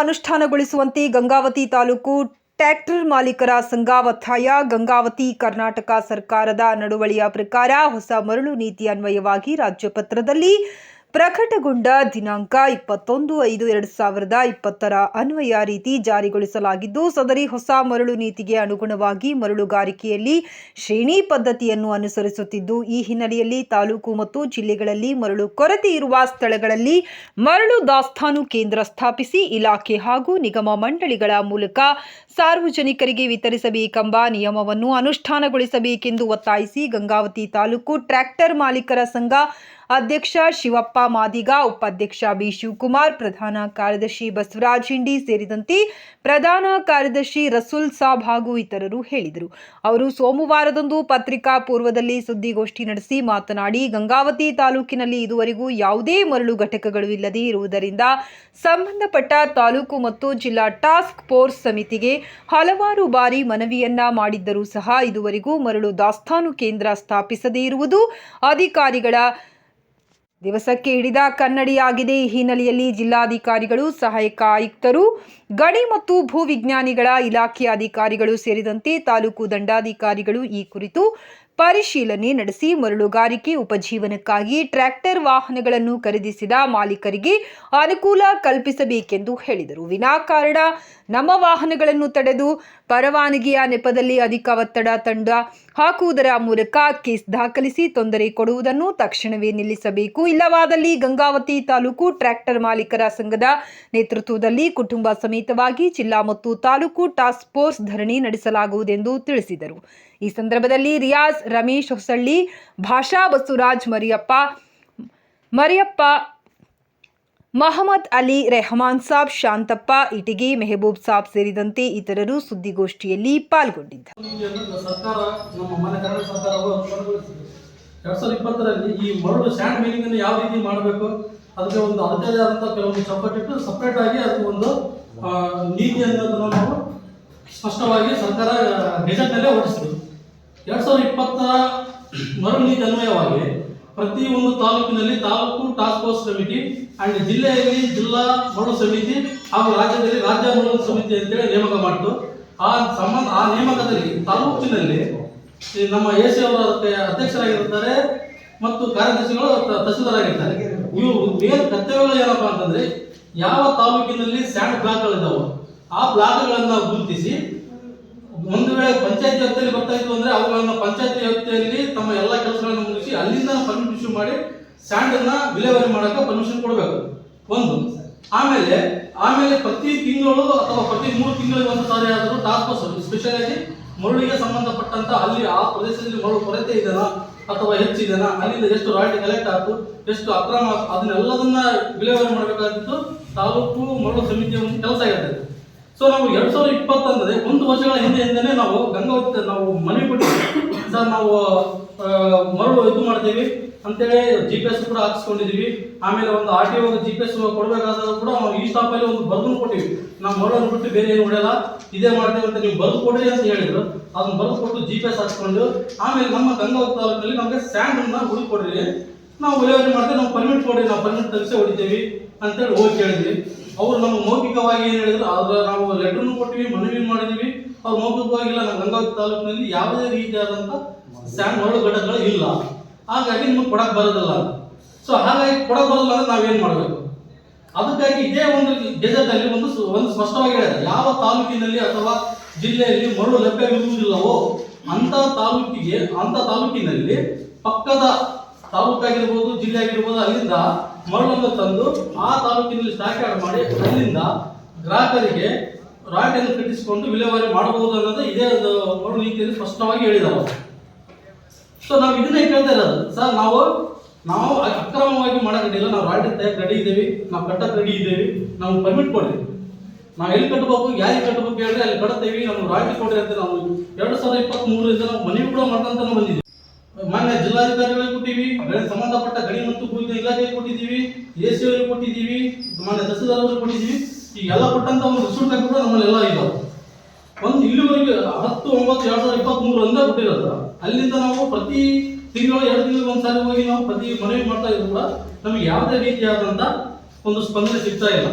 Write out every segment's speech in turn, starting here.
ಅನುಷ್ಠಾನಗೊಳಿಸುವಂತೆ Gangavathi taluk tractor ಮಾಲೀಕರ ಸಂಘ ಒತ್ತಾಯ ಗಂಗಾವತಿ ಕರ್ನಾಟಕ ಸರ್ಕಾರದ ನಡುವಳಿಯ ಪ್ರಕಾರ ಹೊಸ ಮರಳು ನೀತಿ ಅನ್ವಯವಾಗಿ ರಾಜ್ಯಪತ್ರದಲ್ಲಿ ಪ್ರಕಟಗೊಂಡ ದಿನಾಂಕ ಇಪ್ಪತ್ತೊಂದು ಐದು ಎರಡು ಸಾವಿರದ ಇಪ್ಪತ್ತರ ಅನ್ವಯ ರೀತಿ ಜಾರಿಗೊಳಿಸಲಾಗಿದ್ದು, ಸದರಿ ಹೊಸ ಮರಳು ನೀತಿಗೆ ಅನುಗುಣವಾಗಿ ಮರಳುಗಾರಿಕೆಯಲ್ಲಿ ಶ್ರೇಣಿ ಪದ್ಧತಿಯನ್ನು ಅನುಸರಿಸುತ್ತಿದ್ದು, ಈ ಹಿನ್ನೆಲೆಯಲ್ಲಿ ತಾಲೂಕು ಮತ್ತು ಜಿಲ್ಲೆಗಳಲ್ಲಿ ಮರಳು ಕೊರತೆ ಇರುವ ಸ್ಥಳಗಳಲ್ಲಿ ಮರಳು ದಾಸ್ತಾನು ಕೇಂದ್ರ ಸ್ಥಾಪಿಸಿ, ಇಲಾಖೆ ಹಾಗೂ ನಿಗಮ ಮಂಡಳಿಗಳ ಮೂಲಕ ಸಾರ್ವಜನಿಕರಿಗೆ ವಿತರಿಸಬೇಕೆಂಬ ನಿಯಮವನ್ನು ಅನುಷ್ಠಾನಗೊಳಿಸಬೇಕೆಂದು ಒತ್ತಾಯಿಸಿ ಗಂಗಾವತಿ ತಾಲೂಕು ಟ್ರ್ಯಾಕ್ಟರ್ ಮಾಲೀಕರ ಸಂಘ ಅಧ್ಯಕ್ಷ ಶಿವಪ್ಪ ಮಾದಿಗ, ಉಪಾಧ್ಯಕ್ಷ ಬಿ. ಶಿವಕುಮಾರ್, ಪ್ರಧಾನ ಕಾರ್ಯದರ್ಶಿ ಬಸವರಾಜ್ ಹಿಂಡಿ ಸೇರಿದಂತೆ ಪ್ರಧಾನ ಕಾರ್ಯದರ್ಶಿ ರಸೂಲ್ ಸಾಬ್ ಹಾಗೂ ಇತರರು ಹೇಳಿದರು. ಅವರು ಸೋಮವಾರದಂದು ಪತ್ರಿಕಾ ಪೂರ್ವದಲ್ಲಿ ಸುದ್ದಿಗೋಷ್ಠಿ ನಡೆಸಿ ಮಾತನಾಡಿ, ಗಂಗಾವತಿ ತಾಲೂಕಿನಲ್ಲಿ ಇದುವರೆಗೂ ಯಾವುದೇ ಮರಳು ಘಟಕಗಳು ಇಲ್ಲದೇ ಇರುವುದರಿಂದ ಸಂಬಂಧಪಟ್ಟ ತಾಲೂಕು ಮತ್ತು ಜಿಲ್ಲಾ ಟಾಸ್ಕ್ ಫೋರ್ಸ್ ಸಮಿತಿಗೆ ಹಲವಾರು ಬಾರಿ ಮನವಿಯನ್ನ ಮಾಡಿದ್ದರೂ ಸಹ ಇದುವರೆಗೂ ಮರಳು ದಾಸ್ತಾನು ಕೇಂದ್ರ ಸ್ಥಾಪಿಸದೇ ಇರುವುದು ಅಧಿಕಾರಿಗಳ ದಿವಸಕ್ಕೆ ಹಿಡಿದ ಕನ್ನಡಿಯಾಗಿದೆ ಈ ಹಿನ್ನೆಲೆಯಲ್ಲಿ ಜಿಲ್ಲಾಧಿಕಾರಿಗಳು, ಸಹಾಯಕ ಆಯುಕ್ತರು, ಗಣಿ ಮತ್ತು ಭೂ ವಿಜ್ಞಾನಿಗಳ ಇಲಾಖೆಯ ಅಧಿಕಾರಿಗಳು ಸೇರಿದಂತೆ ತಾಲೂಕು ದಂಡಾಧಿಕಾರಿಗಳು ಈ ಕುರಿತು ಪರಿಶೀಲನೆ ನಡೆಸಿ ಮರಳುಗಾರಿಕೆ ಉಪಜೀವನಕ್ಕಾಗಿ ಟ್ರ್ಯಾಕ್ಟರ್ ವಾಹನಗಳನ್ನು ಖರೀದಿಸಿದ ಮಾಲೀಕರಿಗೆ ಅನುಕೂಲ ಕಲ್ಪಿಸಬೇಕೆಂದು ಹೇಳಿದರು. ವಿನಾಕಾರಣ, ನಮ್ಮ ವಾಹನಗಳನ್ನು ತಡೆದು ಪರವಾನಗಿಯ ನೆಪದಲ್ಲಿ ಅಧಿಕ ಒತ್ತಡ ತಂಡ ಹಾಕುವುದರ ಮೂಲಕ ಕೇಸ್ ದಾಖಲಿಸಿ ತೊಂದರೆ ಕೊಡುವುದನ್ನು ತಕ್ಷಣವೇ ನಿಲ್ಲಿಸಬೇಕು. ಇಲ್ಲವಾದಲ್ಲಿ ಗಂಗಾವತಿ ತಾಲೂಕು ಟ್ರ್ಯಾಕ್ಟರ್ ಮಾಲೀಕರ ಸಂಘದ ನೇತೃತ್ವದಲ್ಲಿ ಕುಟುಂಬ ಸಮೇತವಾಗಿ ಜಿಲ್ಲಾ ಮತ್ತು ತಾಲೂಕು ಟಾಸ್ಕ್ ಫೋರ್ಸ್ ಧರಣಿ ನಡೆಸಲಾಗುವುದೆಂದು ತಿಳಿಸಿದರು. ಈ ಸಂದರ್ಭದಲ್ಲಿ ರಿಯಾಜ್ ರಮೇಶ್ ಹೊಸಳ್ಳಿ, ಭಾಷಾ ಬಸುರಾಜ್ ಮರಿಯಪ್ಪ ಮರಿಯಪ್ಪ, ಮಹಮ್ಮದ್ ಅಲಿ ರೆಹಮಾನ್ ಸಾಬ್, ಶಾಂತಪ್ಪ, ಇಟಿಗಿ ಮೆಹಬೂಬ್ ಸಾಬ್ ಸೇರಿದಂತೆ ಇತರರು ಸುದ್ದಿಗೋಷ್ಠಿಯಲ್ಲಿ ಪಾಲ್ಗೊಂಡಿದ್ದರು. ಎರಡ್ ಸಾವಿರದ ಇಪ್ಪತ್ತರಲ್ಲಿ ಈ ಮರಳು ಸ್ಯಾಂಡ್ ಅನ್ನು ಯಾವ ರೀತಿ ಮಾಡಬೇಕು? ಅದಕ್ಕೆ ಒಂದು ಅದಕ್ಕೆ ಆದಂಥ ಕೆಲವೊಂದು ಚೌಕಟ್ಟಿಟ್ಟು ಸಪ್ರೇಟ್ ಆಗಿ ಅದು ಒಂದು ನೀತಿ ಅನ್ನೋದನ್ನು ನಾವು ಸ್ಪಷ್ಟವಾಗಿ ಸರ್ಕಾರ ಗೆಜೆಟ್ನಲ್ಲೇ ಹೊರಡಿಸಿದೆ ಎರಡ್ ಸಾವಿರದ ಇಪ್ಪತ್ತರ ಮರಳಿ ಅನ್ವಯವಾಗಿ ಪ್ರತಿ ಒಂದು ತಾಲೂಕಿನಲ್ಲಿ ತಾಲೂಕು ಟಾಸ್ಕ್ ಫೋರ್ಸ್ ಸಮಿತಿ ಅಂಡ್ ಜಿಲ್ಲೆಯಲ್ಲಿ ಜಿಲ್ಲಾ ಮರಳು ಸಮಿತಿ ಹಾಗೂ ರಾಜ್ಯದಲ್ಲಿ ರಾಜ್ಯ ಮರಳು ಸಮಿತಿ ಅಂತೇಳಿ ನೇಮಕ ಮಾಡಿತು ಆ ಸಂಬಂಧ, ಆ ನೇಮಕದಲ್ಲಿ ತಾಲೂಕಿನಲ್ಲಿ ನಮ್ಮ ಎ ಸಿ ಅವರ ಅಧ್ಯಕ್ಷರಾಗಿರುತ್ತಾರೆ ಮತ್ತು ಕಾರ್ಯದರ್ಶಿಗಳು ತಹಸೀಲ್ದಾರಾಗಿರ್ತಾರೆ. ಇವರು ಮೇನ್ ಕರ್ತವ್ಯಗಳು ಏನಪ್ಪಾ ಅಂತಂದ್ರೆ ಯಾವ ತಾಲೂಕಿನಲ್ಲಿ ಸ್ಯಾಂಡ್ ಬ್ಲಾಕ್ಗಳಿದ್ದಾವೋ ಆ ಬ್ಲಾಕ್ಗಳನ್ನು ಗುರುತಿಸಿ ಒಂದು ವೇಳೆ ಪಂಚಾಯತ್ ವ್ಯಾಪ್ತಿಯಲ್ಲಿ ಬರ್ತಾ ಇತ್ತು ಅಂದ್ರೆ ಅವುಗಳನ್ನ ಪಂಚಾಯತ್ ವ್ಯಾಪ್ತಿಯಲ್ಲಿ ತಮ್ಮ ಎಲ್ಲ ಕೆಲಸಗಳನ್ನು ಮುಗಿಸಿ ಅಲ್ಲಿಂದ ಪರ್ಮಿಟ್ ಇಶ್ಯೂ ಮಾಡಿ ಸ್ಯಾಂಡ್ ಅನ್ನ ವಿಲೇವಾರಿ ಮಾಡಕ್ಕೆ ಪರ್ಮಿಷನ್ ಕೊಡಬೇಕು. ಒಂದು. ಆಮೇಲೆ ಆಮೇಲೆ ಪ್ರತಿ ತಿಂಗಳು ಅಥವಾ ಪ್ರತಿ ಮೂರು ತಿಂಗಳಿಗೆ ಒಂದು ಸಾರಿ ಆದರೂ ಟಾಸ್ಕ್ ಫೋರ್ಸ್ ಸ್ಪೆಷಲ್ ಮರಳಿಗೆ ಸಂಬಂಧಪಟ್ಟಂತ ಅಲ್ಲಿ ಆ ಪ್ರದೇಶದಲ್ಲಿ ಮರಳು ಕೊರತೆ ಇದೆಯಾ ಅಥವಾ ಹೆಚ್ಚಿದೆಯಾ ಅಲ್ಲಿಂದ ಎಷ್ಟು ರಾಯಲ್ಟಿ ಕಲೆಕ್ಟ್ ಆಯ್ತು, ಎಷ್ಟು ಅಕ್ರಮ ಅದನ್ನೆಲ್ಲದನ್ನ ವಿಲೇವಾರಿ ಮಾಡಬೇಕಾಗಿತ್ತು. ತಾಲೂಕು ಮರಳು ಸಮಿತಿಯ ಒಂದು ಕೆಲಸ ಇರ್ತದೆ ಸೊ ನಾವು ಎರಡ್ ಸಾವಿರದ ಇಪ್ಪತ್ತಂದ್ರೆ ಒಂದು ವರ್ಷಗಳ ಹಿಂದೆ ಹಿಂದೆನೆ ನಾವು ಗಂಗಾವತಿ, ನಾವು ಮನವಿ ಕೊಟ್ಟಿದ್ದೀವಿ. ಸರ್, ನಾವು ಮರಳು ಇದು ಮಾಡ್ತೀವಿ. ಅಂತೇಳಿ ಜಿ ಪಿ ಎಸ್ ಕೂಡ ಹಾಕಿಸ್ಕೊಂಡಿದೀವಿ ಆಮೇಲೆ ಒಂದು R T O G P S ಕೊಡಬೇಕಾದ್ರೂ ಕೂಡ ನಾವು ಈ ಸ್ಟಾಪ್ ಅಲ್ಲಿ ಒಂದು ಬರ್ದು ಕೊಟ್ಟಿವಿ. ನಾವು ಮರಳನ್ನು ಬಿಟ್ಟು ಬೇರೆ ಏನು ಹೊಡೆಯಲ್ಲ. ಇದೇ ಮಾಡ್ತೀವಿ ಅಂತ ನೀವು ಬರ್ದು ಕೊಡ್ರಿ ಅಂತ ಹೇಳಿದ್ರು. ಅದನ್ನ ಬರೆದು ಕೊಟ್ಟು ಜಿ ಪಿ ಎಸ್ ಹಾಕ್ಸ್ಕೊಂಡು, ಆಮೇಲೆ ನಮ್ಮ ಗಂಗಾವತಿ ತಾಲೂಕಲ್ಲಿ ನಮಗೆ ಸ್ಯಾಂಡ್ ಅನ್ನ ಹುಡುಕಿ ಕೊಡ್ರಿ. ನಾವು ವಿಲೇವಾರಿ ಮಾಡ್ತೀವಿ ನಾವು ಪರ್ಮಿಟ್ ಕೊಡ್ರಿ. ನಾವು ಪರ್ಮಿಟ್ ತೆಗಿಸಿ ಹೊಡಿತೀವಿ. ಅಂತೇಳಿ ಹೋಗಿ ಕೇಳಿದ್ವಿ. ಅವ್ರು ನಮ್ಮ ಮೌಖಿಕವಾಗಿ ಏನು ಹೇಳಿದ್ರು, ಆದ್ರೆ ನಾವು ಲೆಟರ್ನು ಕೊಟ್ಟಿವಿ ಮನವಿ ಮಾಡಿದೀವಿ. ಅವ್ರು ಮೌಖಿಕವಾಗಿಲ್ಲ, ನಮ್ಮ ಗಂಗಾವತಿ ತಾಲೂಕಿನಲ್ಲಿ ಯಾವುದೇ ರೀತಿಯಾದಂಥ ಸ್ಯಾಂಡ್ ಮರಳು ಘಟಕಗಳು ಇಲ್ಲ. ಹಾಗಾಗಿ ನಿಮ್ಗೆ ಕೊಡಕ್ ಬರೋದಿಲ್ಲ. ಸೊ ಹಾಗಾಗಿ ಕೊಡಕ್ ಬರೋದಿಲ್ಲ ಅಂದ್ರೆ ನಾವೇನ್ ಮಾಡಬೇಕು? ಅದಕ್ಕಾಗಿ ಇದೇ ಒಂದು ಗೆಜೆಟ್ ಅಲ್ಲಿ ಒಂದು ಒಂದು ಸ್ಪಷ್ಟವಾಗಿ ಹೇಳಿದೆ. ಯಾವ ತಾಲೂಕಿನಲ್ಲಿ ಅಥವಾ ಜಿಲ್ಲೆಯಲ್ಲಿ ಮರಳು ಲಭ್ಯವಿರುವುದಿಲ್ಲವೋ ಅಂತ ತಾಲೂಕಿಗೆ ಅಂತ ತಾಲೂಕಿನಲ್ಲಿ ಪಕ್ಕದ ತಾಲೂಕಾಗಿರ್ಬೋದು ಜಿಲ್ಲೆ ಆಗಿರ್ಬೋದು ಅಲ್ಲಿಂದ ಮರಳನ್ನು ತಂದು ಆ ತಾಲೂಕಿನಲ್ಲಿ ಸ್ಟಾಕ್ಯಾರ್ಡ್ ಮಾಡಿ ಅಲ್ಲಿಂದ ಗ್ರಾಹಕರಿಗೆ ರಾಟೆಯನ್ನು ಕಟ್ಟಿಸಿಕೊಂಡು ವಿಲೇವಾರಿ ಮಾಡಬಹುದು ಅನ್ನೋದು ಇದೇ ಒಂದು ನೀತಿಯಲ್ಲಿ ಸ್ಪಷ್ಟವಾಗಿ ಹೇಳಿದವರು. ಸೊ ನಾವು ಇದನ್ನೇ ಕೇಳ್ತಾ ಇರೋದು. ಸರ್ ನಾವು ನಾವು ಅಕ್ರಮವಾಗಿ ಮಾಡೋದಿಲ್ಲ ನಾವು ರಾಟಿ ತಯಾರು ರೆಡಿ ಇದ್ದೀವಿ. ನಾವು ಕಟ್ಟಕ್ಕೆ ರೆಡಿ ಇದ್ದೀವಿ. ನಾವು ಪರ್ಮಿಟ್ ಕೊಡಿ ನಾವು ಎಲ್ಲಿ ಕಟ್ಟಬೇಕು? ಯಾರಿಗೆ ಕಟ್ಟಬೇಕು? ಹೇಳಿದ್ರೆ ಅಲ್ಲಿ ಕಟ್ತೇವಿ. ನಮ್ಗೆ ರಾಟಿ ಕೊಡ್ರಿ ಅಂತ ನಾವು ಎರಡು ಸಾವಿರದ ಇಪ್ಪತ್ತ್ ಮೂರರಿಂದ ನಾವು ಮನವಿ ಕೂಡ ಮಾಡ್ಕೊಂತಾನೆ ಬಂದಿದ್ದೀವಿ. ಮಾನ್ಯ ಜಿಲ್ಲಾಧಿಕಾರಿಗಳಿಗೆ ಕೊಟ್ಟಿವಿ ಸಂಬಂಧಪಟ್ಟ ಗಣಿ ಮತ್ತು ಭೂಮಿ ಇಲಾಖೆಗೆ ಕೊಟ್ಟಿದ್ದೀವಿ ಎ ಸಿ ಅವರಿಗೆ ಕೊಟ್ಟಿದ್ದೀವಿ, ಮಾನ್ಯ ತಹಸೀಲ್ದಾರ್ ಕೊಟ್ಟಿದ್ದೀವಿ. ಈಗ ಎಲ್ಲ ಕೊಟ್ಟಂತ ಒಂದು ರಿಸೂಟ್ ಕೂಡ ನಮ್ಮಲ್ಲಿ ಎಲ್ಲ ಇದಾವೆ ಒಂದು ಇಲ್ಲಿವರೆಗೆ ಹತ್ತು, ಒಂಬತ್ತು, ಎರಡು ಸಾವಿರದ ಇಪ್ಪತ್ತ್ ಮೂರು ಅಂದ ಬಿಟ್ಟಿರೋದು ಅಲ್ಲಿಂದ ನಾವು ಪ್ರತಿ ತಿಂಗಳು ಎರಡು ತಿಂಗಳಿಗೆ ಒಂದ್ಸಾರಿ ಹೋಗಿ ನಾವು ಪ್ರತಿ ಮನವಿ ಮಾಡ್ತಾ ಇದ್ರು ಕೂಡ ನಮಗೆ ಯಾವುದೇ ರೀತಿಯಾದಂತ ಒಂದು ಸ್ಪಂದನೆ ಸಿಗ್ತಾ ಇಲ್ಲ.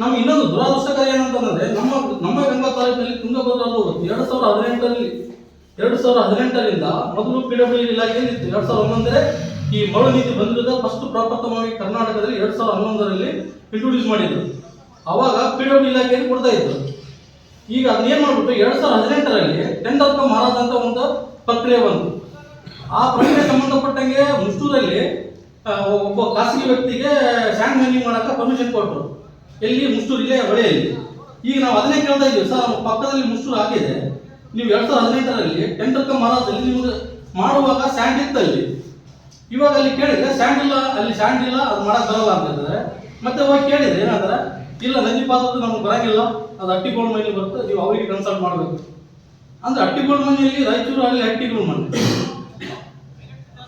ನಮ್ಗೆ ಇನ್ನೊಂದು ದುರಾದೃಷ್ಟಕರ ಏನಂತಂದ್ರೆ ನಮ್ಮ ನಮ್ಮ ಗಂಗಾ ತಾಲೂಕಿನಲ್ಲಿ ತುಂಗಭದ್ರಾ ಎರಡು ಸಾವಿರದ ಹದಿನೆಂಟರಲ್ಲಿ ಎರಡು ಸಾವಿರದ ಹದಿನೆಂಟರಿಂದ ಮೊದಲು ಪಿ ಡಬ್ಲ್ಯೂ ಏನಿತ್ತು? ಎರಡು ಸಾವಿರದ ಹನ್ನೊಂದರೇ ಈ ಮರಳು ನೀತಿ ಬಂದಿರೋದು ಫಸ್ಟ್ ಪ್ರಪ್ರಥಮವಾಗಿ ಕರ್ನಾಟಕದಲ್ಲಿ ಎರಡು ಸಾವಿರದ ಹನ್ನೊಂದರಲ್ಲಿ ಇಂಟ್ರೊಡ್ಯೂಸ್ ಮಾಡಿದ್ರು. ಅವಾಗ ಪಿ ಡಬ್ಲ್ಯೂ ಇಲಾಖೆಯಲ್ಲಿ ಕೊಡ್ತಾ ಇದ್ರು. ಈಗ ಅದನ್ನೇನು ಮಾಡ್ಬಿಟ್ಟು ಎರಡು ಸಾವಿರದ ಹದಿನೆಂಟರಲ್ಲಿ ಟೆಂಡರ್ ಕಮ್ ಮಹಾರಾಜ್ ಅಂತ ಒಂದು ಪ್ರಕ್ರಿಯೆ ಬಂತು. ಆ ಪ್ರಕ್ರಿಯೆ ಸಂಬಂಧಪಟ್ಟಂಗೆ ಮುಷ್ಟೂರಲ್ಲಿ ಒಬ್ಬ ಖಾಸಗಿ ವ್ಯಕ್ತಿಗೆ ಸ್ಯಾಂಡ್ ಮೈನಿಂಗ್ ಮಾಡಕ್ಕೆ ಪರ್ಮಿಷನ್ ಕೊಟ್ಟರು ಎಲ್ಲಿ? ಮುಷ್ಟೂರಿಗೆ ಹೊಳೆಯಲ್ಲಿ. ಈಗ ನಾವು ಅದನ್ನೇ ಕೇಳ್ತಾ ಇದ್ದೀವಿ. ಸರ್, ನಮ್ಮ ಪಕ್ಕದಲ್ಲಿ ಮುಷ್ಟೂರು ಆಗಿದೆ. ನೀವು ಎರಡು ಸಾವಿರದ ಹದಿನೈದರಲ್ಲಿ ಟೆಂಡರ್ ಮಾರಾಟದಲ್ಲಿ ನಿಮಗೆ ಮಾಡುವಾಗ ಸ್ಯಾಂಡ್ ಇತ್ತಲ್ಲಿ ಇವಾಗ ಅಲ್ಲಿ ಕೇಳಿದ್ರೆ ಸ್ಯಾಂಡ್ ಇಲ್ಲ, ಅಲ್ಲಿ ಸ್ಯಾಂಡ್ ಇಲ್ಲ, ಅದು ಮಾಡಕ್ ಬರಲ್ಲ ಅಂತ ಹೇಳಿದ್ರೆ ಮತ್ತೆ ಹೋಗಿ ಕೇಳಿದ್ರೆ ಏನಂದ್ರೆ ಇಲ್ಲ, ನದಿ ಪಾತ್ರದ ನಮ್ಗೆ ಬರಂಗಿಲ್ಲ, ಅದು ಅಟ್ಟಿಗೋಳ್ ಮನೆ ಬರುತ್ತೆ, ನೀವು ಅವರಿಗೆ ಕನ್ಸಲ್ಟ್ ಮಾಡಬೇಕು. ಅಂದ್ರೆ ಅಟ್ಟಿಗೋಳ್ ಮನೆಯಲ್ಲಿ ರಾಯಚೂರು ಅಲ್ಲಿ ಅಟ್ಟಿಗೋಲ್ಡ್ ಮನೆ.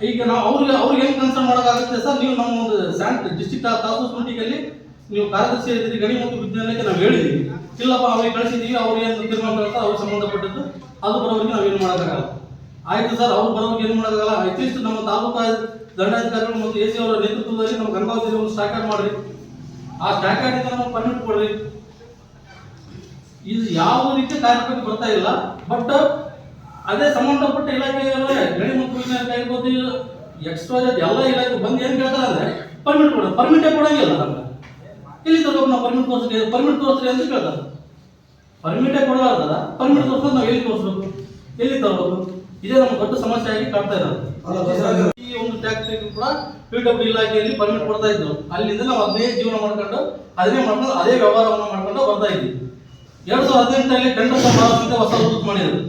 ಈಗ ನಾವು ಅವ್ರಿಗೆ ಅವ್ರಿಗೆ ಹೆಂಗೆ ಕನ್ಸಲ್ಟ್ ಮಾಡೋಕ್ಕಾಗುತ್ತೆ ಸರ್? ನೀವು ನಮ್ಮ ಒಂದು ಸ್ಯಾಂಡ್ ಡಿಸ್ಟಿಕ್ ತಾಲೂಕು ಮೀಟಿಂಗಲ್ಲಿ ನೀವು ಕಾರ್ಯದರ್ಶಿ ಇದ್ದೀರಿ ಗಣಿ ಮತ್ತು ವಿಜ್ಞಾನಕ್ಕೆ ನಾವು ಹೇಳಿದ್ದೀವಿ. ಇಲ್ಲಪ್ಪ, ಅವ್ರಿಗೆ ಕಳಿಸಿದ್ದೀವಿ, ಅವ್ರು ಏನು ತೀರ್ಮಾನ ತಗೊಳ್ತಾರೆ ಅವ್ರಿಗೆ ಸಂಬಂಧಪಟ್ಟದ್ದು, ಅದು ಬರೋವರೆಗೆ ನಾವೇನು ಮಾಡೋಕ್ಕಾಗಲ್ಲ. ಆಯ್ತು ಸರ್, ಅವ್ರು ಬರೋವರೆಗೆ ಏನು ಮಾಡೋಕ್ಕಾಗಲ್ಲ? ಅಟ್ಲೀಸ್ಟ್ ನಮ್ಮ ತಾಲೂಕಾ ದಂಡಾಧಿಕಾರಿಗಳು ಮತ್ತು ಎ ಸಿ ಅವರ ನೇತೃತ್ವದಲ್ಲಿ ನಮ್ಮ ಗಂಗಾವತಿ ಒಂದು ಸಹಕಾರ ಮಾಡ್ರಿ. ಆ ಸ್ಟಾರ್ಟ್ ನಾವು ಪರ್ಮಿಟ್ ಕೊಡ್ರಿ. ಇದು ಯಾವ ರೀತಿ ಕಾರ್ಯಕ್ರಮಕ್ಕೆ ಬರ್ತಾ ಇಲ್ಲ ಬಟ್ ಅದೇ ಸಂಬಂಧಪಟ್ಟ ಇಲಾಖೆಗಳೇ ಗಣಿ ಮತ್ತು ಇಲಾಖೆ ಆಗಿರ್ಬೋದು ಎಕ್ಸ್ಟ್ರಾ ಎಲ್ಲ ಇಲಾಖೆ ಬಂದು ಏನು ಕೇಳ್ತಾರೆ ಅಂದ್ರೆ ಪರ್ಮಿಟ್ ಕೊಡೋದು. ಪರ್ಮಿಟೇ ಕೊಡೋಂಗಿಲ್ಲ ನಮ್ಗೆ. ಇಲ್ಲಿ ತಗೋ ನಾವು ಪರ್ಮಿಟ್ ತೋರಿಸ್ರಿ ಪರ್ಮಿಟ್ ತೋರಿಸ್ರಿ ಅಂತ ಕೇಳ್ತಾರೆ. ಪರ್ಮಿಟೇ ಕೊಡಲಾರ್ದಲ್ಲ? ಪರ್ಮಿಟ್ ತೋರಿಸೋದು ನಾವು ಎಲ್ಲಿ ತೋರಿಸ್ಬೇಕು? ಎಲ್ಲಿ ತರಬೇಕು ಇದೇ ನಮ್ಮ ದೊಡ್ಡ ಸಮಸ್ಯೆ ಆಗಿ ಕಾಡ್ತಾ ಇರೋದು. ಈ ಒಂದು ಟ್ಯಾಕ್ಟ್ರಿಗೆ ಕೂಡ ಪಿ ಡಬ್ಲ್ಯೂ ಇಲಾಖೆಯಲ್ಲಿ ಪರ್ಮಿಟ್ ಕೊಡ್ತಾ ಇದ್ರು ಅಲ್ಲಿಂದ ನಾವು ಅದೇ ಜೀವನ ಮಾಡ್ಕೊಂಡು ಅದನ್ನೇ ಮಾಡ್ಕೊಂಡು ಅದೇ ವ್ಯವಹಾರವನ್ನು ಮಾಡ್ಕೊಂಡು ಬರ್ತಾ ಇದ್ವಿ ಎರಡು ಸಾವಿರದ ಹದಿನೆಂಟರಲ್ಲಿ ಟೆಂಡರ್ ಅಂತ ಹೊಸ ಉದ್ದು ಮಾಡಿದ್ರು.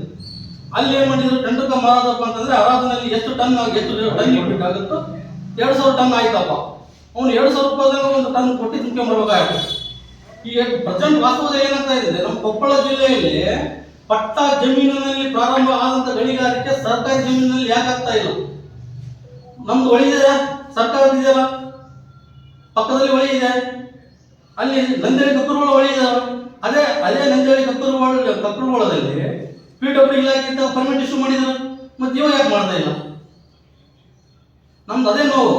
ಅಲ್ಲಿ ಏನ್ ಮಾಡಿದ್ರು? ಟೆಂಡರ್ ಮಹಾರಾಜಪ್ಪ ಅಂತಂದ್ರೆ ಅರಾಧನಲ್ಲಿ ಎಷ್ಟು ಟನ್ ಎಷ್ಟು ಟನ್ ಇಡ್ಬೇಕಾಗುತ್ತೋ? ಎರಡು ಸಾವಿರ ಟನ್ ಆಯ್ತಪ್ಪ. ಅವ್ನು ಎರಡು ಸಾವಿರ ರೂಪಾಯಿದಾಗ ಒಂದು ಟನ್ ಕೊಟ್ಟು ತುಂಬಿಕೆ ಮಾಡ್ಬೇಕಾಯ್ತು ಈಗ ಪ್ರಜೆಂಟ್ ವಾಸ್ತವದ ಏನಾಗ್ತಾ ಇದೆ ನಮ್ಮ ಕೊಪ್ಪಳ ಜಿಲ್ಲೆಯಲ್ಲಿ ಪಟ್ಟ ಜಮೀನಿನಲ್ಲಿ ಪ್ರಾರಂಭ ಆದಂತ ಗಣಿಗಾರಿಕೆ ಸರ್ಕಾರಿ ಜಮೀನಿನಲ್ಲಿ ಯಾಕೆ ಆಗ್ತಾ ಇಲ್ಲ? ನಮ್ದು ಹೊಳಿ ಇದೆಯಾ? ಸರ್ಕಾರದ ಇದೆಯಲ್ಲ? ಪಕ್ಕದಲ್ಲಿ ಒಳಿ ಇದೆ. ಅಲ್ಲಿ ನಂದೇಳಿ ಕಕ್ಕರುಗಳ ಹೊಳಿ ಇದೆ ಅದೇ ಅದೇ ನಂದೇಳಿ ಕಕ್ಕರುಗಳ ಕಕ್ಕರುಗಳದಲ್ಲಿ ಪಿ ಡಬ್ಲ್ಯೂ ಇಲಾಖೆಯಿಂದ ಪರ್ಮಿಟ್ ಇಶ್ಯೂ ಮಾಡಿದ್ರು. ಮತ್ತೆ ಇವಾಗ ಯಾಕೆ ಮಾಡ್ತಾ ಇಲ್ಲ? ನಮ್ದು ಅದೇ ನೋವು.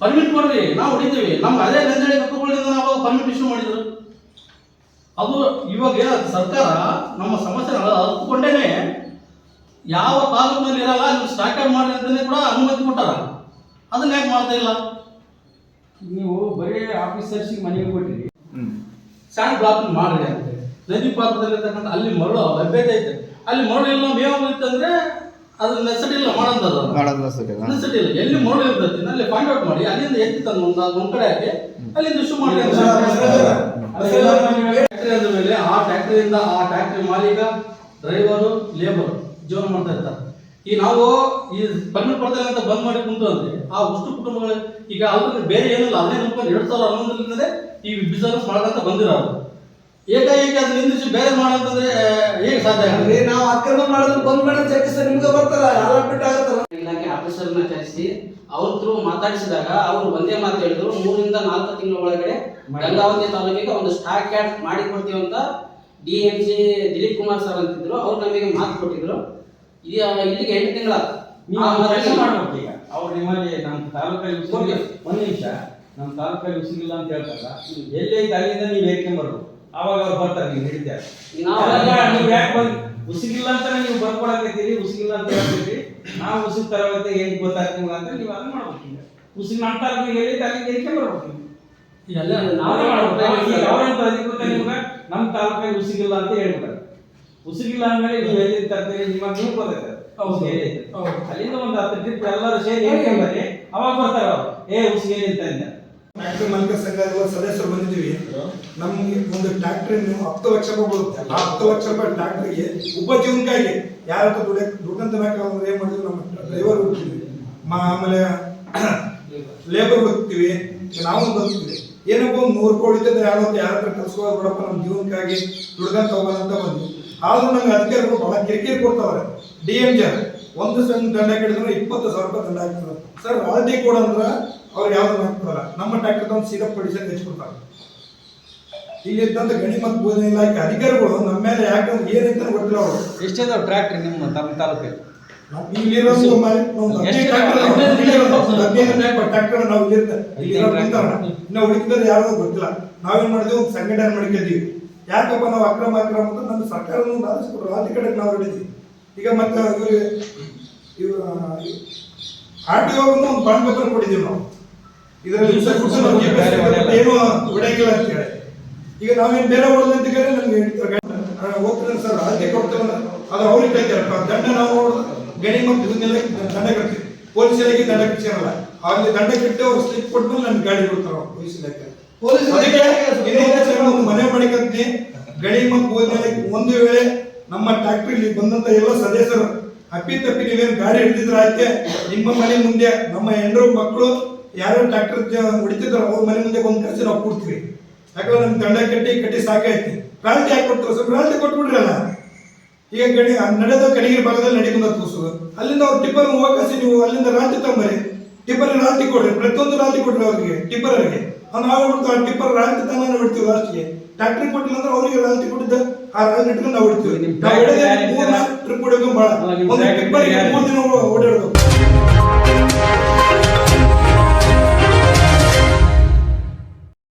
ಪರ್ಮಿಟ್ ಕೊಡ್ರಿ, ನಾವು ಹೊಡಿತೀವಿ. ನಮ್ಗೆ ಅದೇ ನಂದೇಳಿ ಕಕ್ಕರುಗಳಿಂದ ನಾವು ಪರ್ಮಿಟ್ ಇಶ್ಯೂ ಮಾಡಿದ್ರು. ಅದು ಇವಾಗ ಸರ್ಕಾರ ನಮ್ಮ ಸಮಸ್ಯೆ ಅರ್ಥಕೊಂಡೇನೆ ಯಾವ ತಾಲೂಕಿನಲ್ಲಿ ಇರಲ್ಲ ಅಲ್ಲಿ ಸ್ಟಾರ್ಟ್ ಮಾಡಿ ಅಂತಲೇ ಕೂಡ ಅನುಮತಿ ಕೊಟ್ಟಾರ. ಅದನ್ನ ಯಾಕೆ ಮಾಡ್ತಾ ಇಲ್ಲ? ನೀವು ಬರೀ ಆಫೀಸರ್ಸಿಗೆ ಮನೆಗೆ ಕೊಟ್ಟಿರಿ. ಸ್ಯಾಂಡ್ ಬ್ಲಾಕ್ ಮಾಡ್ರಿ ಅಂತ. ನದಿ ಪಾತ್ರದಲ್ಲಿರ್ತಕ್ಕಂಥ ಅಲ್ಲಿ ಮರಳು ಲಭ್ಯತೆ ಐತೆ. ಅಲ್ಲಿ ಮರಳು ಇಲ್ಲ ಮೇವು ಇತ್ತಂದ್ರೆ ಅದು. ನೆಸಟಿ ಇಲ್ಲ. ನೆಸಟಿ ಇಲ್ಲ. ಎಲ್ಲಿ ಮರಳು ಇರ್ತೈತಿ ಅಲ್ಲಿ ಫೈಂಡ್ ಔಟ್ ಮಾಡಿ ಅಲ್ಲಿಂದ ಎತ್ತಿ ತಂದು ಒಂದು ಒಂದ್ ಕಡೆ ಹಾಕಿ ಅಲ್ಲಿಂದ ಇಶ್ಯೂ ಮಾಡಿ ಫ್ಯಾಕ್ಟರಿಯಿಂದ ಆ ಫ್ಯಾಕ್ಟ್ರಿ ಮಾಲೀಕ ಡ್ರೈವರು ಲೇಬರ್ ಜೀವನ ಮಾಡ್ತಾ ಇರ್ತಾರೆ. ಈ ನಾವು ಈ ಪರ್ಮಿಟ್ ಕೊಡ್ತೇವೆ ಅಂತ ಬಂದ್ ಮಾಡಿ ಕುಂತು ಅಂದ್ರೆ ಆ ಉಷ್ಟು ಕುಟುಂಬಗಳು ಈಗ ಅವ್ರಿಗೆ ಬೇರೆ ಏನಿಲ್ಲ ಅದೇ ನಂಬ್ಕೊಂಡು ಎರಡ್ ಸಾವಿರ ಹನ್ನೊಂದರಿಂದಲೇ ಈ ಬಿಸಿನೆಸ್ ಮಾಡ್ಕೊಂತ ಬಂದಿರೋದು. ಏಕಾಏಕಿ ಅದನ್ನ ನಿಂದಿಸಿ ಬೇರೆ ಮಾಡೋದಂದ್ರೆ ಹೇಗೆ ಸಾಧ್ಯ? ನಾವು ಅಕ್ರಮ ಮಾಡಿದ್ರೆ ಬಂದ್ ಮಾಡಿ ಚರ್ಚಿಸ ನಿಮ್ಗೆ ಬರ್ತಾರ ಯಾರು ಬಿಟ್ಟಾಗತ್ತಲ್ಲ ಇಲಾಖೆ ಆಫೀಸರ್ನ ಕರೆಸಿ ಅವ್ರ ಥ್ರೂ ಮಾತಾಡಿಸಿದಾಗ ಅವರು ಒಂದೇ ಮಾತು ಹೇಳಿದ್ರು ಮೂರಿಂದ ನಾಲ್ಕು ತಿಂಗಳ ಒಳಗಡೆ ಗಂಗಾವತಿ ತಾಲೂಕಿಗೆ ಒಂದು ಸ್ಟಾಕ್ ಕ್ಯಾಟ್ ಮಾಡಿ ಕೊಡ್ತೀವಿ ಅಂತ D M C Dilip Kumar sir ಅಂತಿದ್ರು ಅವ್ರು ನಮಗೆ ಮಾತು ಕೊಟ್ಟಿದ್ರು. ಇದು ಇಲ್ಲಿಗೆ ಎಂಟು ತಿಂಗಳ ಮಾಡ್ಬೇಕು ಈಗ. ಅವ್ರು ನಿಮ್ಮಲ್ಲಿ ನಮ್ಮ ತಾಲೂಕಲ್ಲಿ ಉಸಿರಿಲ್ಲ. ಒಂದ್ ನಿಮಿಷ. ನಮ್ಮ ತಾಲೂಕಲ್ಲಿ ಉಸಿರಿಲ್ಲ ಅಂತ ಹೇಳ್ತಾರಲ್ಲ ಎಲ್ಲಿ ಅಲ್ಲಿಂದ ನೀವು ಹೇಳ್ಕೊಂಬರ್ಬೇಕು ಅವಾಗ ಅವ್ರು ಬರ್ತಾರೆ ನೀವು ಹಿಡಿತಾರೆ ನಾವು ಯಾಕೆ ಬಂದ್ ಉಸಿರಿಲ್ಲ ಅಂತ ನೀವು ಬರ್ಕೊಳಕತ್ತೀರಿ ಉಸಿರಿಲ್ಲ ಅಂತ ಹೇಳ್ತೀರಿ ನಾವು ಉಸಿರು ತರವತ್ತೆ ಏನ್ ಗೊತ್ತಾಗ್ತದೆ ನಿಮ್ಗೆ ಅಂತ ನೀವು ಅದನ್ನ ಮಾಡ್ಬೇಕು ಉಸಿರು ನಮ್ಮ ತಾಲೂಕಿಗೆ ಎಲ್ಲೈತೆ ಅಲ್ಲಿಂದ ಹೇಳ್ಕೊಂಬರ್ಬೇಕು ಎಲ್ಲ ನಾವೇ ಮಾಡ್ಬೇಕು. ಅವ್ರೆಂತ ಅಧಿಕೃತ ನಿಮ್ಗೆ? ನಮ್ಮ ತಾಲೂಕಿಗೆ ಉಸಿಗಿಲ್ಲ ಅಂತ ಹೇಳ್ಬಿಟ್ಟಾರೆ. ಉಸಿಗಿಲ್ಲ ಅಂದ್ಮೇಲೆ ನೀವು ಎಲ್ಲಿ ತರ್ತೀರಿ? ನಿಮಗೆ ನೀವು. ಹೌದು. ಅಲ್ಲಿಂದ ಒಂದು ಹತ್ತು ಟ್ರಿಪ್ ಎಲ್ಲರೂ ಸೇರಿ ಹೇಳ್ಕೊಂಬರ್ರಿ ಅವಾಗ ಬರ್ತಾರೆ ಅವ್ರು. ಏ ಉಸಿಗೆ ಅಂತ ಟ್ರ್ಯಾಕ್ಟರ್ ಮಾಲೀಕ ಸಂಘದ ಸದಸ್ಯರು ಬಂದಿದ್ದೀವಿ. ನಮ್ಗೆ ಒಂದು ಟ್ರ್ಯಾಕ್ಟರ್ ನೀವು ಹತ್ತು ಲಕ್ಷ ರೂಪಾಯಿ ಬರುತ್ತೆ. ಆ ಹತ್ತು ಲಕ್ಷ ರೂಪಾಯಿ ಟ್ರ್ಯಾಕ್ಟರ್ಗೆ ಉಪಜೀವನಕ್ಕಾಗಿ ಯಾರ ಹತ್ರ ದುಡ್ಡ ದುಡ್ಡಂತ ಬೇಕಾದ್ರೆ ಏನ್ ಮಾಡಿದ್ರು? ನಮ್ಮ ಡ್ರೈವರ್ ಹೋಗ್ತೀವಿ. ಆಮೇಲೆ ಲೇಬರ್ ಹೋಗ್ತೀವಿ. ನಾವು ಬರ್ತೀವಿ ಏನಪ್ಪ ಒಂದು ನೂರು ಕೋಟಿ ಇದ್ದರೆ ಯಾರ ಯಾರ ಹತ್ರ ಬಿಡಪ್ಪ ನಮ್ಮ ಜೀವನಕ್ಕಾಗಿ ದುಡ್ಗಂತ ತಗೊಳ್ಳಂತ ಬಂದ್ವಿ. ಆದ್ರೂ ನಂಗೆ ಅಧಿಕಾರಿಗಳು ಬಹಳ ಕಿರಿಕಿರಿ ಕೊಡ್ತಾವ್ರೆ. ಡಿ ಎಂ ಜಿ ಒಂದು ಸಣ್ಣ ದಂಡ ಕೇಳಿದ್ರೆ ಇಪ್ಪತ್ತು ಸಾವಿರ ರೂಪಾಯಿ ದಂಡ ಹಾಕ್ತಾರೆ. ಸರ್ ಆಲ್ಟಿ ಕೋಡ್ ಅಂದ್ರೆ ಅವ್ರು ಯಾವ್ದು ಹಾಕ್ತಾರಲ್ಲ ನಮ್ಮ ಟ್ಯಾಕ್ಟರ್ ತಂದು ಸೀದಾ ಪಡಿಸಕ್ಕೆ ಹೆಚ್ಚಿಕೊಡ್ತಾರೆ ಈಗ ಇದ್ದಂತ ಗಣಿ ಮತ್ತು ಭೂಮಿ ಇಲಾಖೆ ಅಧಿಕಾರಿಗಳು ನಮ್ಮ ಮೇಲೆ ಯಾಕಂದ್ರೆ ಏನಂತ ಗೊತ್ತಿಲ್ಲ ಅವರು. ಎಷ್ಟೇ ಟ್ರ್ಯಾಕ್ಟರ್ ನಿಮ್ಮ ತಮ್ಮ ತಾಲೂಕಲ್ಲಿ? ಯಾರು ಗೊತ್ತಿಲ್ಲ. ನಾವೇನ್ ಮಾಡಿದ್ವಿ? ಒಂದು ಸಂಘಟನೆ ಮಾಡ್ಕೊಂಡಿದ್ವಿ ಯಾಕಪ್ಪ ನಾವು ಅಕ್ರಮ ಅಕ್ರಮ ಅಂತ ನಮ್ಮ ಸರ್ಕಾರ ಆರಿಸ್ಕೊಟ್ರು ಅಲ್ಲಿ ಕಡೆ ನಾವು ಹಿಡಿದ್ವಿ ಈಗ ಮತ್ತೆ ಆರ್ ಟಿ ಒಂದು ಬಾಂಡ್ ಪೇಪರ್ ಕೊಟ್ಟಿದ್ದೀವಿ ನಾವು. ಇದರಲ್ಲಿ ಏನು ಹೊಡೆಯಂಗಿಲ್ಲ ಅಂತ ಹೇಳಿ. ಈಗ ನಾವೇನ್ ಬೇರೆ ಹೊಡೆದ ಅಂತ ಕೇಳಿ ನಮ್ಗೆ ಓದ್ತಾರೆ ಸರ್. ಅದಕ್ಕೆ ಕೊಡ್ತಾರಲ್ಲ ಅದು ಅವ್ರಿಗೆ ಕೈತಾರಪ್ಪ ದಂಡ ನಾವು ಗಣಿ ಮತ್ತು ಇದನ್ನೆಲ್ಲ ದಂಡ ಕಟ್ತೀವಿ. ಪೊಲೀಸ್ ಇಲಾಖೆ ದಂಡ ಕಟ್ಟಿಸಿರಲ್ಲ. ಅಲ್ಲಿ ದಂಡ ಕಟ್ಟಿ ಅವ್ರು ಸ್ಲಿಪ್ ಕೊಟ್ಮೇಲೆ ನನ್ನ ಗಾಡಿ ಬಿಡ್ತಾರ ಪೊಲೀಸ್ ಇಲಾಖೆ. ಒಂದು ಮನೆ ಮಾಡಿಕಂತೀನಿ ಗಣಿ ಮತ್ತು ಪೊಲೀಸ್ ಮೇಲೆ ಒಂದು ವೇಳೆ ನಮ್ಮ ಟ್ಯಾಕ್ಟ್ರಿಲಿ ಬಂದಂತ ಎಲ್ಲ ಸದಸ್ಯರು ಅಪ್ಪಿ ತಪ್ಪಿ ನೀವೇನು ಗಾಡಿ ಹಿಡಿದಿದ್ರ ಆಯ್ತೆ ನಿಮ್ಮ ಮನೆ ಮುಂದೆ ನಮ್ಮ ಹೆಂಡರು ಮಕ್ಕಳು ಯಾರು ಟ್ರ್ಯಾಕ್ಟರ್ ಹೊಡಿತಿದ್ರು ಅವ್ರ ಮನೆ ಮುಂದೆ ಒಂದು ಕಳಿಸಿ ನಾವು ಕೊಡ್ತೀವಿ. ಯಾಕಂದ್ರೆ ನಮ್ಗೆ ದಂಡ ಕಟ್ಟಿ ಕಟ್ಟಿ ಸಾಕಾಯ್ತು. ಕ್ರಾಂತಿ ಹಾಕಿ ಕೊಡ್ತಾರೆ ಸ್ವಲ್ಪ ರಾಲ್ಟಿ ಕೊಟ್ಬಿಡ್ರಲ್ಲ. ಈಗ ಗಣಿ ನಡೆದ ಕಣಿಗಿರಿ ಭಾಗದಲ್ಲಿ ನಡಿಕೊಂಡು ತೋರಿಸೋದು. ಅಲ್ಲಿಂದ ಅವ್ರು ಟಿಪ್ಪರ್ ಹೋಗಸಿ ನೀವು ಅಲ್ಲಿಂದ ರಾತ್ರಿ ತಂಬರಿ ಟಿಪ್ಪರ್ ರಾತ್ರಿ ಕೊಡ್ರಿ ಪ್ರತಿಯೊಂದು ರಾತ್ರಿ ಕೊಡ್ರಿ ಅವ್ರಿಗೆ ಟಿಪ್ಪರ್ ಅವರಿಗೆ ನಾವು ಆ ಟಿಪ್ಪರ್ ರಾತ್ರಿ ತಾನೇ ಬಿಡ್ತೀವಿ ಲಾಸ್ಟ್ಗೆ ಟ್ಯಾಕ್ಟ್ರಿ ಕೊಟ್ಟಿಲ್ಲ ಅಂದ್ರೆ ಅವ್ರಿಗೆ ರಾತ್ರಿ ಕೊಟ್ಟಿದ್ದ ಆ ರಾತ್ರಿ ಇಟ್ಕೊಂಡು ನಾವು ಬಿಡ್ತೀವಿ ನಾಲ್ಕು ಟ್ರಿಪ್ ಹೊಡಿಯೋಕೆ ಭಾಳ ಒಂದು ಮೂರು ದಿನ ಓಡಾಡೋದು.